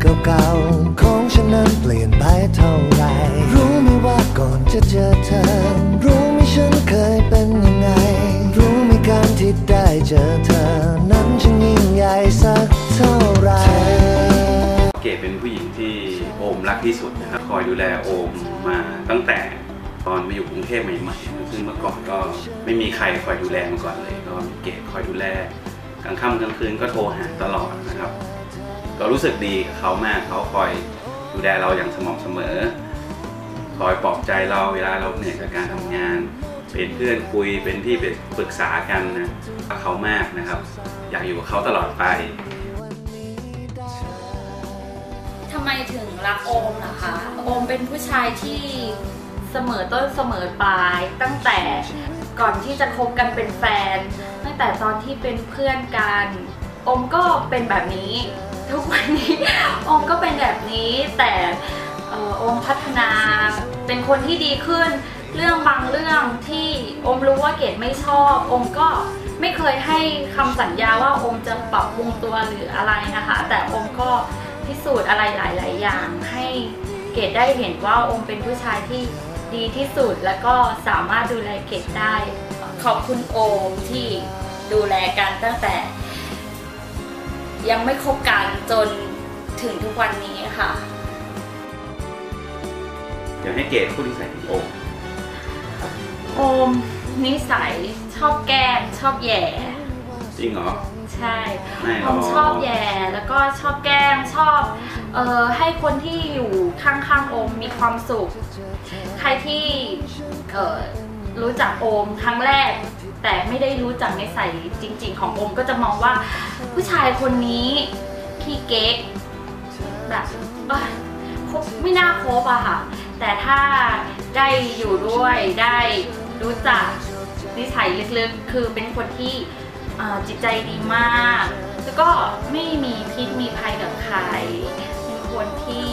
เก่าๆของฉันนั้นเปลี่ยนไปเท่าไร รู้ไหมว่าก่อนจะเจอเธอ รู้ไหมฉันเคยเป็นยังไง รู้ไหมการที่ได้เจอเธอ นั้นฉันยิ่งใหญ่สักเท่าไรเกดเป็นผู้หญิงที่โอมรักที่สุดนะครับ คอยดูแลโอมมาตั้งแต่ตอนมาอยู่กรุงเทพใหม่ๆซึ่งเมื่อก่อนก็ไม่มีใครคอยดูแลมาก่อนเลย ก็มีเกดคอยดูแลกลางค่ำกลางคืนก็โทรหาตลอดนะครับ ก็รู้สึกดีกับเขามากเขาคอยดูแลเราอย่างสม่ำเสมอ คอยปลอบใจเราเวลาเราเหนื่อยกับการทำงาน เป็นเพื่อนคุยเป็นที่ปรึกษากันนะรักเขามากนะครับ อยากอยู่กับเขาตลอดไปทำไมถึงรักโอมนะคะโอมเป็นผู้ชายที่เสมอต้นเสมอปลาย ตั้งแต่ก่อนที่จะคบกันเป็นแฟน ตั้งแต่ตอนที่เป็นเพื่อนกัน อมก็เป็นแบบนี้ ทุกวันนี้โอมก็เป็นแบบนี้แต่อ่อโอมพัฒนาเป็นคนที่ดีขึ้น เรื่องบางเรื่องที่โอมรู้ว่าเกดไม่ชอบโอมก็ไม่เคยให้คำสัญญาว่าโอมจะปรับปรุงตัวหรืออะไรนะคะ แต่โอมก็พิสูจน์อะไรหลาย ๆ อย่าง ให้เกดได้เห็นว่าโอมเป็นผู้ชายที่ดีที่สุดแล้วก็สามารถดูแลเกดได้ ขอบคุณโอมที่ดูแลกันตั้งแต่ ยังไม่คบกันจนถึงทุกวันนี้ค่ะ อยากให้เกดพูดนิสัยถึงโอมโอมนิสัยชอบแกล้งชอบแหย่ จริงเหรอ ใช่ไม่หรผอกมชอบแย่แล้วก็ชอบแกล้งชอบเอ่อให้คนที่อยู่ข้างๆโอมมีความสุข ใครที่เอ่อรู้จักโอมครั้งแรก แต่ไม่ได้รู้จักนิสัยจริง ๆ ของอมก็จะมองว่า ผู้ชายคนนี้ขี้เก๊กแบบคบไม่น่าคบอะค่ะ แต่ถ้าได้อยู่ด้วยได้รู้จักนิสัยลึกๆ คือเป็นคนที่จิตใจดีมาก แล้วก็ไม่มีพิษมีภัยกับใคร เป็นคนที่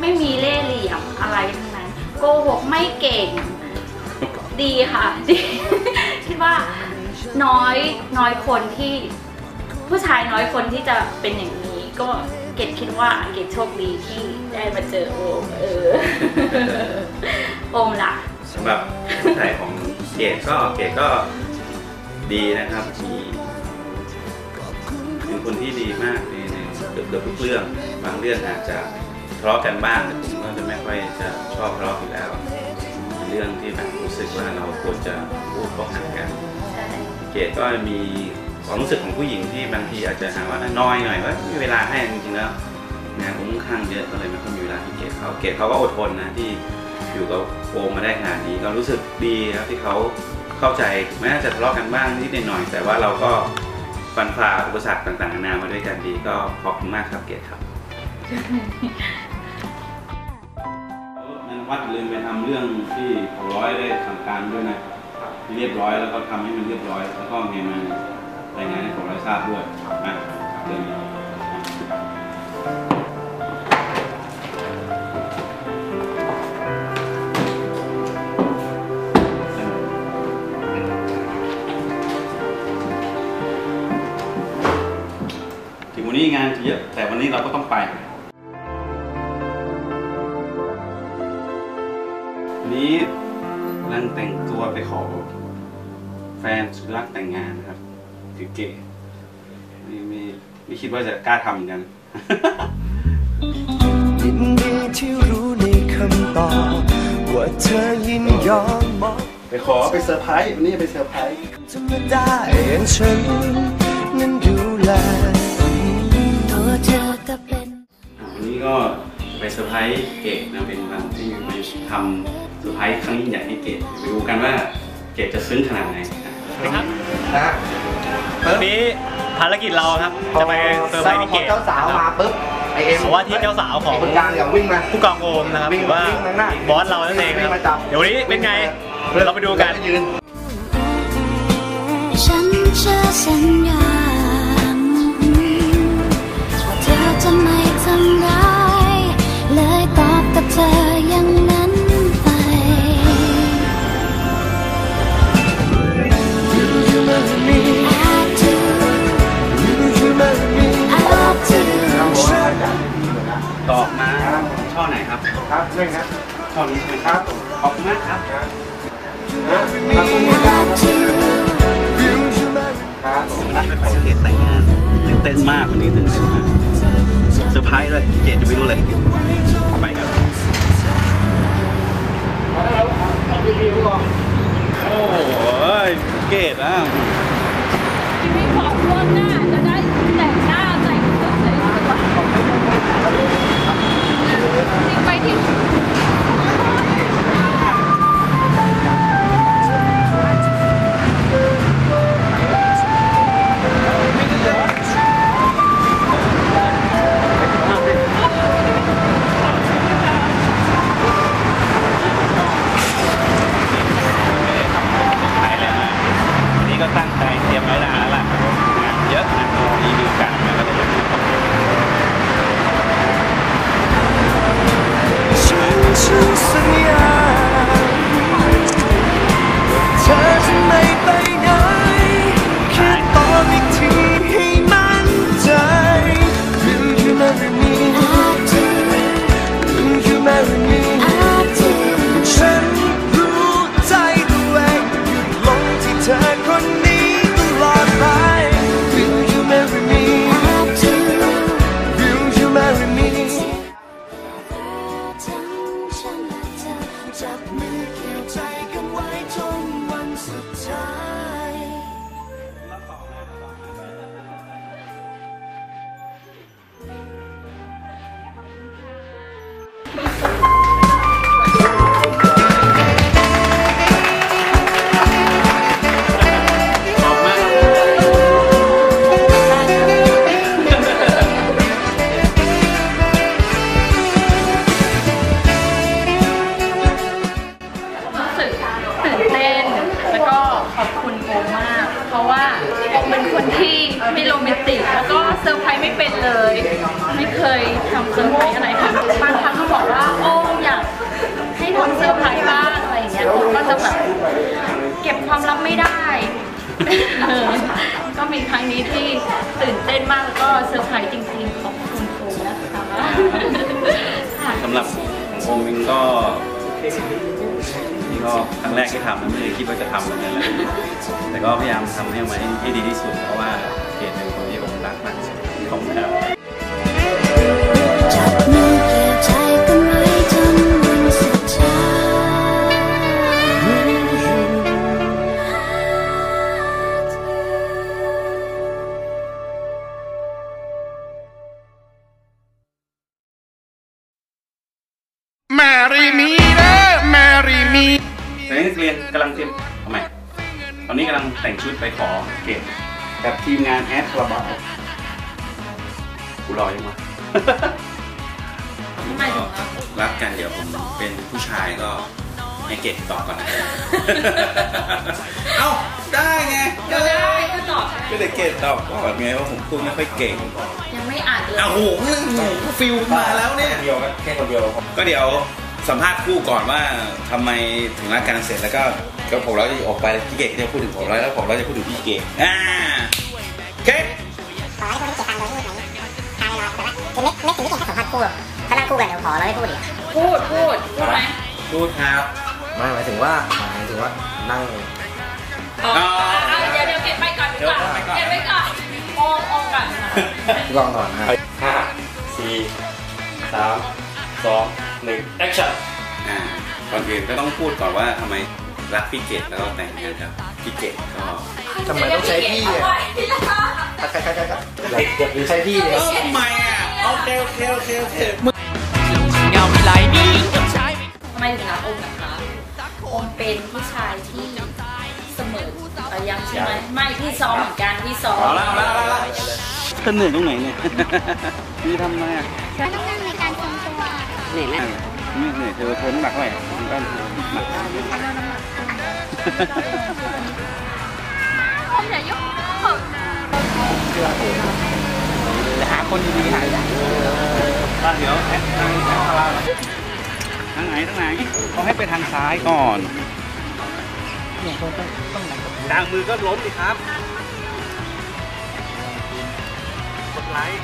ไม่มีเล่ห์เหลี่ยมอะไรทั้งนั้น โกหกไม่เก่ง ดีค่ะ ดี ว่าน้อยน้อยคนที่ผู้ชายน้อยคนที่จะเป็นอย่างนี้ ก็เกดคิดว่าเกดโชคดีที่ได้มาเจอโอมเออโอมล่ะสำหรับนิสัยของเกดก็เกดก็ดีนะครับมีเป็นคนที่ดีมากในในเกือบเกือบทุกเรื่องบางเรื่องอาจจะทะเลาะกันบ้างแต่ผมก็จะไม่ค่อยจะชอบทะเลาะอยู่แล้ว เป็นเรื่องที่แบบรู้สึกว่าเราควรจะพูดเข้าหากันใช่เกดก็มีความรู้สึกของผู้หญิงที่บางทีอาจจะหาว่าน้อยหน่อยว่าไม่มีเวลาให้จริงๆแล้วงานผมค่อนข้างเยอะก็เลยไม่ค่อยมีเวลาให้เกดเขาเกดเขาก็อดทนนะที่อยู่กับโอมมาได้ขนาดนี้ก็รู้สึกดีครับที่เขาเข้าใจแม้จะทะเลาะกันบ้างนิดหน่อย แต่ว่าเราก็ฟันฝ่าอุปสรรคต่างๆนานามาด้วยกันดีก็ขอบคุณมากครับเกดครับนัน วัดลืมไปทำเรื่องที่เขาร้อยได้สั่งการด้วยนะเรียบร้อยแล้วก็ทำให้มันเรียบร้อย แล้วก็เมมารายงานให้ผมได้ทราบด้วยนะเรื่องนี้ถึงวันนี้งานจะเยอะแต่วันนี้เราก็ต้องไป แฟนสุดรักแต่งงานครับ คือเก๋ไม่ไม่ไม่คิดว่าจะกล้าทำเหมือนกันยินดีที่รู้ในคำตอบว่าเธอยินยอมมอบไปขอไปเซอร์ไพรส์วันนี้ไปเซอร์ไพรส์ธรรมดาอย่างฉันนั้นดูแลตัวเธอจะเป็นวันนี้ก็ไปเซอร์ไพรส์เกดนะเป็นวันที่ไปทำเซอร์ไพรส์ครั้งยิ่งใหญ่ให้เกดไปดูกันว่าเกดจะซึ้งขนาดไหนนะ ครับนะวันนี้ภารกิจเราครับ จะไปเซอร์ไพรส์พี่เกดพอเจ้าสาวมาปุ๊บไอเอ็มเพราะว่าที่เจ้าสาวของไคนกลางอย่างวิ่งมาผู้กองโอมนะครับวิ่งหรือว่าวิ่งข้างหน้าบอสเรานั่นเองนะควิ่งรับมาจับเดี๋ยววันนี้เป็นไงเราไปดูกันยืนฉันเชื่อสัญญาว่า ครับครับเร่งครับเท่านี้ใช่ไหมครับ ขอบคุณมากครับครับรักไปขอเกดแต่งงานตื่นเต้นมากวันนี้ตื่นเต้นมากเซอร์ไพรส์เลยเกดจะไม่รู้เลยไปกันโอ้ยเกดอะ อบคุณโอมมาก เพราะว่าโอมเป็นคนที่ไม่โรแมนติก แล้วก็เซอร์ไพรส์ไม่เป็นเลย ไม่เคยทำเซอร์ไพรส์อะไรค่ะบางครั้งก็บอกว่าโอมอยากให้ทำเซอร์ไพรส์บ้างอะไรอย่างเงี้ยโอมก็จะแบบเก็บความลับไม่ได้ ก็มีครั้งนี้ที่ตื่นเต้นมากแล้วก็เซอร์ไพรส์จริงๆ ขอบคุณโอมนะคะสำหรับโอมเองก็ ก็ครั้งแรกที่ทำนะไม่ได้คิดว่าจะทำเหมือนกันแหละแต่ก็พยายามทำให้มันให้ดีที่สุดเพราะว่าเกดเป็นคนที่ผมรักมากที่สุดขอบคุณครับ ทีมงานแอดคาราบาวกูรอยังวะหมายถึงว่ารักกันเดี๋ยวผมเป็นผู้ชายก็ให้เกดตอบก่อนนะ เอ้าได้ไงก็ได้ ก็ตอบก็เลยเกดตอบก่อนไงว่าผมพูดไม่ค่อยเก่งยังไม่อ่านเลยอ้าวโหเรื่องหนูฟิลมาแล้วเนี่ยเดียวแค่คนเดียว ก็เดี๋ยวสัมภาษณ์คู่ก่อนว่าทำไมถึงรักกันเสร็จแล้วก็ก็ผมเราจะออกไปพี่เกดจะพูดถึงผมแล้วแล้วผมเราจะพูดถึงพี่เกดอ่า อนแต่ว่าคือไม่ไม่ถึงที่แค่สัมภาษณ์คู่หรอกถ้านั่งคู่กันเดี๋ยวขอเราไม่พูดอีกพูดพูดพูดไหมพูดครับไม่หมายถึงว่าหมายถึงว่านั่งอ๋อเอาเดี๋ยวเดี๋ยวเก็บไปก่อนดีกว่าเก็บไว้ก่อนโอมโอมก่อนลองก่อนนะห้าสี่สามสองหนึ่งแอคชั่นอ่าก่อนอื่นก็ต้องพูดก่อนว่าทำไมรักพี่เกดแล้วก็แต่งงานครับพี่เกดก็ทำไมต้องใช้พี่อะใครใครใครใครอย่าหรือใช้พี่เนี่ยทำไมอะ โอเคโอเคโอเคโอเคทำไมถึงรักโอมนะคะโอมเป็นผู้ชายที่เสมอยังใช่ไหมไม่ที่ซ้อมเหมือนกันที่ซ้อมเอาละเอาละเอาละเธอเหนื่อยตรงไหนเนี่ยนี่ทำไมอะต้องนั่งในการทรงตัวเหนื่อยไหมไม่เหนื่อยเธอเธอน้ำหนักเท่าไหร่มันก็หนักโอมอย่ายุ่ง หาคนดีๆหาเดี๋ยวแอดทางทางเราทางไหนทางไหนเขาให้ไปทางซ้ายก่อนดังมือก็ล้มดิครับกดไลค์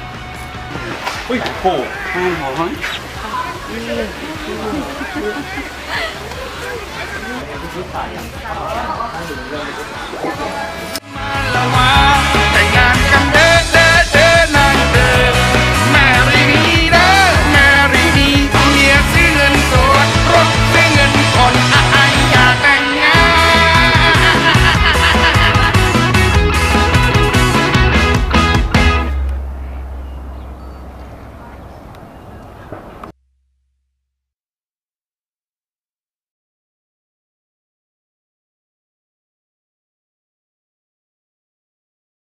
อุ้ยโหห้ามหอยระวั